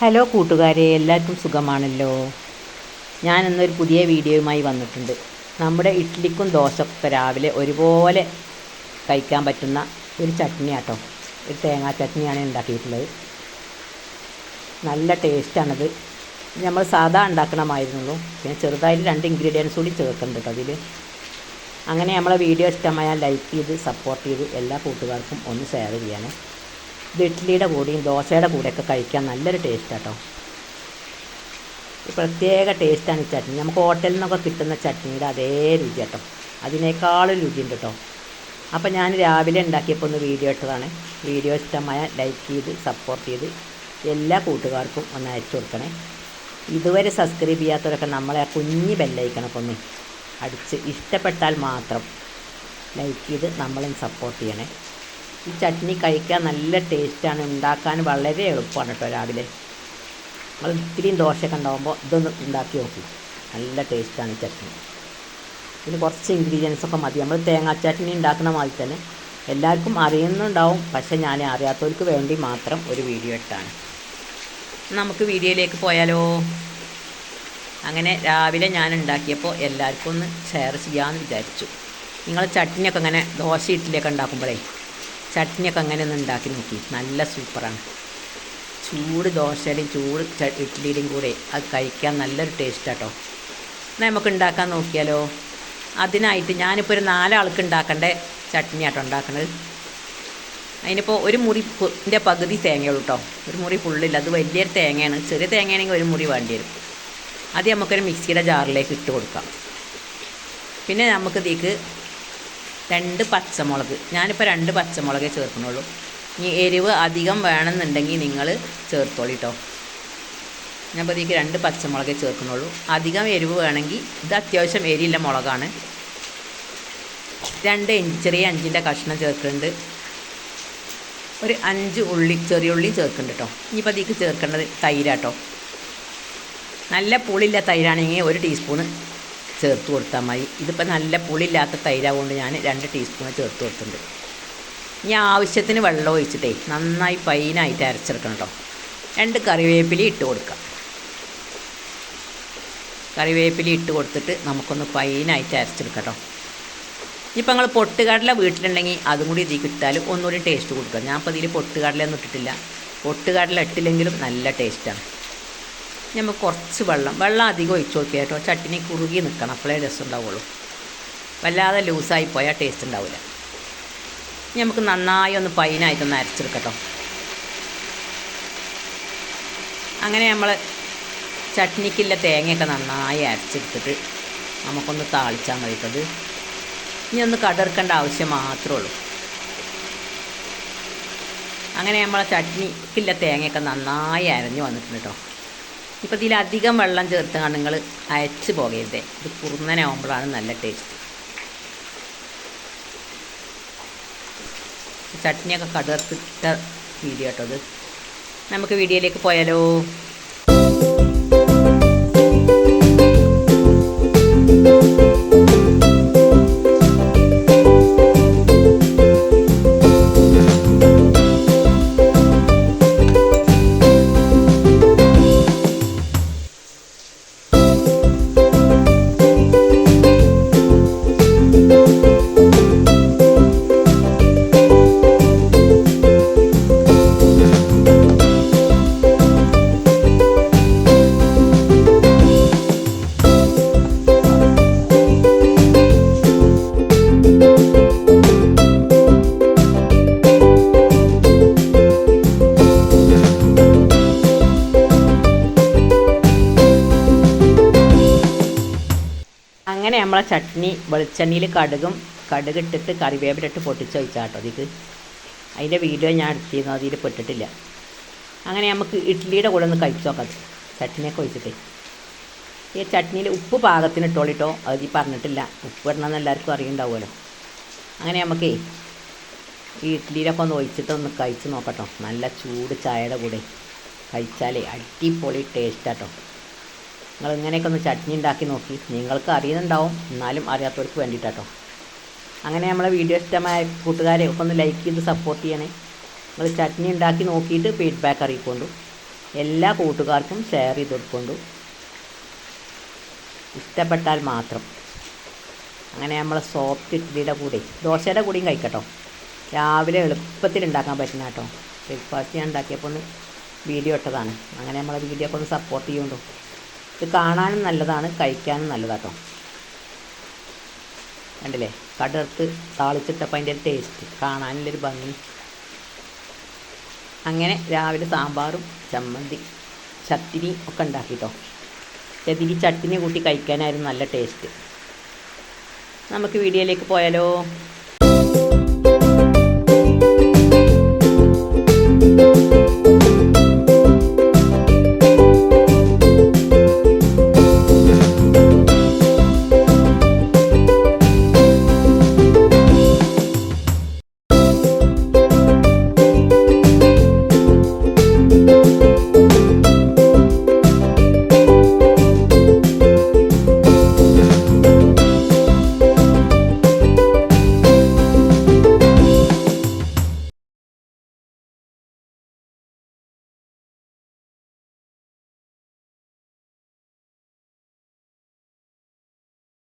Hello കൂട്ടുകാരെ എല്ലാവർക്കും സുഖമാണല്ലോ? ഞാൻ ഇന്നൊരു പുതിയ വീഡിയോയുമായി വന്നിട്ടുണ്ട്. നമ്മുടെ ഇഡ്ഡലിക്കും ദോശക്കൊക്കെ രാവിലെ ഒരുപോലെ കഴിക്കാൻ പറ്റുന്ന ഒരു ചട്നി ആട്ടോ ഒരു തേങ്ങാ ചട്നിയാണ് ഉണ്ടാക്കിയിട്ടുള്ളത്. നല്ല ടേസ്റ്റാണത്. നമ്മൾ സാധാ ഉണ്ടാക്കണമായിരുന്നുള്ളൂ പിന്നെ ചെറുതായിട്ട് രണ്ട് ഇൻഗ്രീഡിയൻസ് കൂടി ചേർക്കുന്നുണ്ട് അതിൽ അങ്ങനെ നമ്മളെ വീഡിയോ ഇഷ്ടമായാൽ ലൈക്ക് ചെയ്ത് സപ്പോർട്ട് ചെയ്ത് എല്ലാ കൂട്ടുകാർക്കും ഒന്ന് ഷെയർ ചെയ്യണേ. ഇത് ഇഡ്ഡലിയുടെ കൂടെയും ദോശയുടെ കൂടെയൊക്കെ കഴിക്കാൻ നല്ലൊരു ടേസ്റ്റ് കേട്ടോ പ്രത്യേക ടേസ്റ്റാണ് ഈ ചട്നി. നമുക്ക് ഹോട്ടലിൽ നിന്നൊക്കെ കിട്ടുന്ന ചട്നിയുടെ അതേ രുചി കേട്ടോ അതിനേക്കാളും രുചിയുണ്ട് കേട്ടോ അപ്പോൾ ഞാൻ രാവിലെ ഉണ്ടാക്കിയപ്പോൾ ഒന്ന് വീഡിയോ ഇട്ടതാണ്. വീഡിയോ ഇഷ്ടമായ ലൈക്ക് ചെയ്ത് സപ്പോർട്ട് ചെയ്ത് എല്ലാ കൂട്ടുകാർക്കും ഒന്ന് അയച്ചു കൊടുക്കണേ. ഇതുവരെ സബ്സ്ക്രൈബ് ചെയ്യാത്തവരൊക്കെ നമ്മളെ ആ കുഞ്ഞി ബെല്ലൈക്കണൊക്കെ ഒന്ന് അടിച്ച് ഇഷ്ടപ്പെട്ടാൽ മാത്രം ലൈക്ക് ചെയ്ത് നമ്മളെ സപ്പോർട്ട് ചെയ്യണേ. ഈ ചട്നി കഴിക്കാൻ നല്ല ടേസ്റ്റാണ്. ഉണ്ടാക്കാൻ വളരെ എളുപ്പമാണ് കേട്ടോ രാവിലെ. നമ്മൾ ഇത്തിരിയും ദോശയൊക്കെ ഉണ്ടാകുമ്പോൾ ഇതൊന്ന് ഉണ്ടാക്കി നോക്കി. നല്ല ടേസ്റ്റാണ് ഈ ചട്നി. ഇതിന് കുറച്ച് ഇൻഗ്രീഡിയൻസ് ഒക്കെ മതി. നമ്മൾ തേങ്ങാ ചട്നി ഉണ്ടാക്കുന്ന മാതിരി തന്നെ എല്ലാവർക്കും അറിയുന്നുണ്ടാവും. പക്ഷെ ഞാൻ അറിയാത്തവർക്ക് വേണ്ടി മാത്രം ഒരു വീഡിയോ ഇട്ടാണ്. നമുക്ക് വീഡിയോയിലേക്ക് പോയാലോ? അങ്ങനെ രാവിലെ ഞാൻ ഉണ്ടാക്കിയപ്പോൾ എല്ലാവർക്കും ഒന്ന് ഷെയർ ചെയ്യാമെന്ന് വിചാരിച്ചു. നിങ്ങൾ ചട്നിയൊക്കെ അങ്ങനെ ദോശ ഇഡ്ഡലിയൊക്കെ ഉണ്ടാക്കുമ്പോഴേ ചട്നിയൊക്കെ അങ്ങനെ ഒന്ന് ഉണ്ടാക്കി നോക്കി. നല്ല സൂപ്പറാണ്. ചൂട് ദോശയുടെയും ചൂട് ഇഡ്ഡലിയുടെയും കൂടെ അത് കഴിക്കാൻ നല്ലൊരു ടേസ്റ്റാട്ടോ എന്നാൽ നമുക്ക് ഉണ്ടാക്കാൻ നോക്കിയാലോ? അതിനായിട്ട് ഞാനിപ്പോൾ ഒരു നാലാൾക്ക് ഉണ്ടാക്കേണ്ട ചട്നി ആട്ടോ ഉണ്ടാക്കുന്നത് അതിനിപ്പോൾ ഒരു മുറി ന്റെ പകുതി തേങ്ങയുള്ളൂ കേട്ടോ ഒരു മുറി ഫുള്ളില്ല. അത് വലിയൊരു തേങ്ങയാണ്. ചെറിയ തേങ്ങയാണെങ്കിൽ ഒരു മുറി വേണ്ടി വരും. അത് നമുക്കൊരു മിക്സിയുടെ ജാറിലേക്ക് ഇട്ട് കൊടുക്കാം. പിന്നെ നമുക്ക് ഇതിലേക്ക് രണ്ട് പച്ചമുളക്. ഞാനിപ്പോൾ രണ്ട് പച്ചമുളകേ ചേർക്കുന്നുള്ളൂ. ഇനി എരിവ് അധികം വേണമെന്നുണ്ടെങ്കിൽ നിങ്ങൾ ചേർത്തോളി കേട്ടോ ഞാൻ ഇതിലേക്ക് രണ്ട് പച്ചമുളകേ ചേർക്കുന്നുള്ളൂ. അധികം എരിവ് വേണമെങ്കിൽ ഇത് അത്യാവശ്യം എരിയില്ല മുളകാണ്. രണ്ട് ഇഞ്ച് ചെറിയ അഞ്ചിന്റെ കഷ്ണം ചേർക്കുന്നുണ്ട്. ഒരു അഞ്ച് ഉള്ളി ചെറിയ ഉള്ളി ചേർക്കുന്നുണ്ട് കേട്ടോ ഇനിയിപ്പോൾ അതിലേക്ക് ചേർക്കേണ്ടത് തൈരാട്ടോ നല്ല പുളിയില്ല തൈരാണെങ്കിൽ ഒരു ടീസ്പൂണ്. ചേർത്ത് കൊടുത്താൽ മതി. ഇതിപ്പോൾ നല്ല പുളിയില്ലാത്ത തൈരാകൊണ്ട് ഞാൻ രണ്ട് ടീസ്പൂൺ ചേർത്ത് കൊടുത്തിട്ടുണ്ട്. ഇനി ആവശ്യത്തിന് വെള്ളം ഒഴിച്ചിട്ടേ നന്നായി ഫൈനായിട്ട് അരച്ചെടുക്കണം കേട്ടോ രണ്ട് കറിവേപ്പില ഇട്ട് കൊടുക്കാം. കറിവേപ്പില ഇട്ട് കൊടുത്തിട്ട് നമുക്കൊന്ന് ഫൈനായിട്ട് അരച്ചെടുക്കാം കേട്ടോ ഇപ്പം നിങ്ങൾ പൊട്ടുകടല വീട്ടിലുണ്ടെങ്കിൽ അതും കൂടി ഇതിൽ ഇട്ടാൽ ഒന്നുകൂടി ടേസ്റ്റ് കൊടുക്കുക ഞാൻ ഇപ്പോൾ ഇതിൽ പൊട്ടുകടലൊന്നും ഇട്ടിട്ടില്ല. പൊട്ടുകടല ഇട്ടില്ലെങ്കിലും നല്ല ടേസ്റ്റാണ് നമുക്ക് കുറച്ച് വെള്ളം. വെള്ളം അധികം ഒഴിച്ചു കൊടുക്കുക കേട്ടോ. ചട്ടിനി കുറുകി നിൽക്കണം അപ്പോഴേ രസം ഉണ്ടാവുള്ളൂ വല്ലാതെ ലൂസായി പോയാൽ ടേസ്റ്റ് ഉണ്ടാവില്ല നമുക്ക് നന്നായി ഒന്ന് പൈനായിട്ടൊന്ന് അരച്ചെടുക്കട്ടോ. അങ്ങനെ നമ്മൾ ചട്നിക്കുള്ള തേങ്ങയൊക്കെ നന്നായി അരച്ചെടുത്തിട്ട് നമുക്കൊന്ന് താളിച്ചാൽ മതി ഇനി ഒന്ന് കടർക്കേണ്ട ആവശ്യം മാത്രമേ ഉള്ളൂ. അങ്ങനെ നമ്മളെ ചട്നിക്കുള്ള തേങ്ങയൊക്കെ നന്നായി അരഞ്ഞു വന്നിട്ടുണ്ട് കേട്ടോ. ഇപ്പോൾ ഇതിലധികം വെള്ളം ചേർത്താണ് നിങ്ങൾ അയച്ച് പോകരുത്. ഇത് കുറുന്നനാവുമ്പോഴാണ് നല്ല ടേസ്റ്റ് ചട്നിയൊക്കെ കടർത്തിട്ട വീഡിയോ കേട്ടോ അത് നമുക്ക് വീഡിയോയിലേക്ക് പോയാലോ? നമ്മളെ ചട്നി വെളിച്ചെണ്ണയിൽ കടുകും കടുകിട്ടിട്ട് കറിവേപ്പിലിട്ട് പൊട്ടിച്ച് വെച്ചാട്ടോ അതിക്ക് അതിന്റെ വീഡിയോ ഞാൻ എടുത്തിരുന്നു അതിൽ പെട്ടിട്ടില്ല. അങ്ങനെ നമുക്ക് ഇഡ്ഡലിയുടെ കൂടെ ഒന്ന് കഴിച്ചു നോക്കാം. ചട്നിയൊക്കെ ഒഴിച്ചിട്ട്. ഈ ചട്നിയിൽ ഉപ്പ് പാകത്തിന് ഇട്ടോളിട്ടോ അത് ഈ പറഞ്ഞിട്ടില്ല. ഉപ്പ് ഇടണമെന്ന് എല്ലാവർക്കും അറിയുണ്ടാവുമല്ലോ. അങ്ങനെ നമുക്കേ ഈ ഇഡ്ഡലിയിലൊക്കെ ഒന്ന് ഒഴിച്ചിട്ട് ഒന്ന് കഴിച്ച് നോക്കട്ടോ. നല്ല ചൂട് ചായയുടെ കൂടെ കഴിച്ചാലേ അടിപൊളി ടേസ്റ്റാട്ടോ. നിങ്ങൾ ഇങ്ങനെയൊക്കെ ഒന്ന് ചട്നി ഉണ്ടാക്കി നോക്കി. നിങ്ങൾക്ക് അറിയുന്നുണ്ടാവും. എന്നാലും അറിയാത്തവർക്ക് വേണ്ടിയിട്ടാട്ടോ. അങ്ങനെ നമ്മളെ വീഡിയോ ഇഷ്ടമായ കൂട്ടുകാരെ ഒക്കെ ഒന്ന് ലൈക്ക് ചെയ്ത് സപ്പോർട്ട് ചെയ്യണേ. നിങ്ങൾ ചട്നി ഉണ്ടാക്കി നോക്കിയിട്ട് ഫീഡ്ബാക്ക് അറിയിക്കൊണ്ടു. എല്ലാ കൂട്ടുകാർക്കും ഷെയർ ചെയ്ത് കൊടുക്കൊണ്ടു. ഇഷ്ടപ്പെട്ടാൽ മാത്രം. അങ്ങനെ നമ്മളെ സോഫ്റ്റ് ഇഡ്ഡലിയുടെ കൂടെ ദോശയുടെ കൂടെയും കഴിക്കട്ടോ. രാവിലെ എളുപ്പത്തിൽ ഉണ്ടാക്കാൻ പറ്റുന്ന കേട്ടോ. ബ്രേക്ക്ഫാസ്റ്റ് ഞാൻ ഉണ്ടാക്കിയപ്പോൾ ഒന്ന് വീഡിയോ ഇട്ടതാണ്. അങ്ങനെ നമ്മളെ വീഡിയോ ഒക്കെ ഒന്ന് സപ്പോർട്ട് ചെയ്യുന്നുണ്ടോ ഇത് കാണാനും നല്ലതാണ് കഴിക്കാനും നല്ലതാട്ടോ. കണ്ടില്ലേ? കടർത്ത് താളിച്ചിട്ടപ്പോൾ അതിന്റെ ഒരു ടേസ്റ്റ് കാണാനുള്ളൊരു ഭംഗി. അങ്ങനെ രാവിലെ സാമ്പാറും ചമ്മന്തി ചട്ടിനി ഒക്കെ ഉണ്ടാക്കിട്ടോ. ചതിരി ചട്ടിനി കൂട്ടി കഴിക്കാനായിരുന്നു നല്ല ടേസ്റ്റ് നമുക്ക് വീഡിയോയിലേക്ക് പോയാലോ?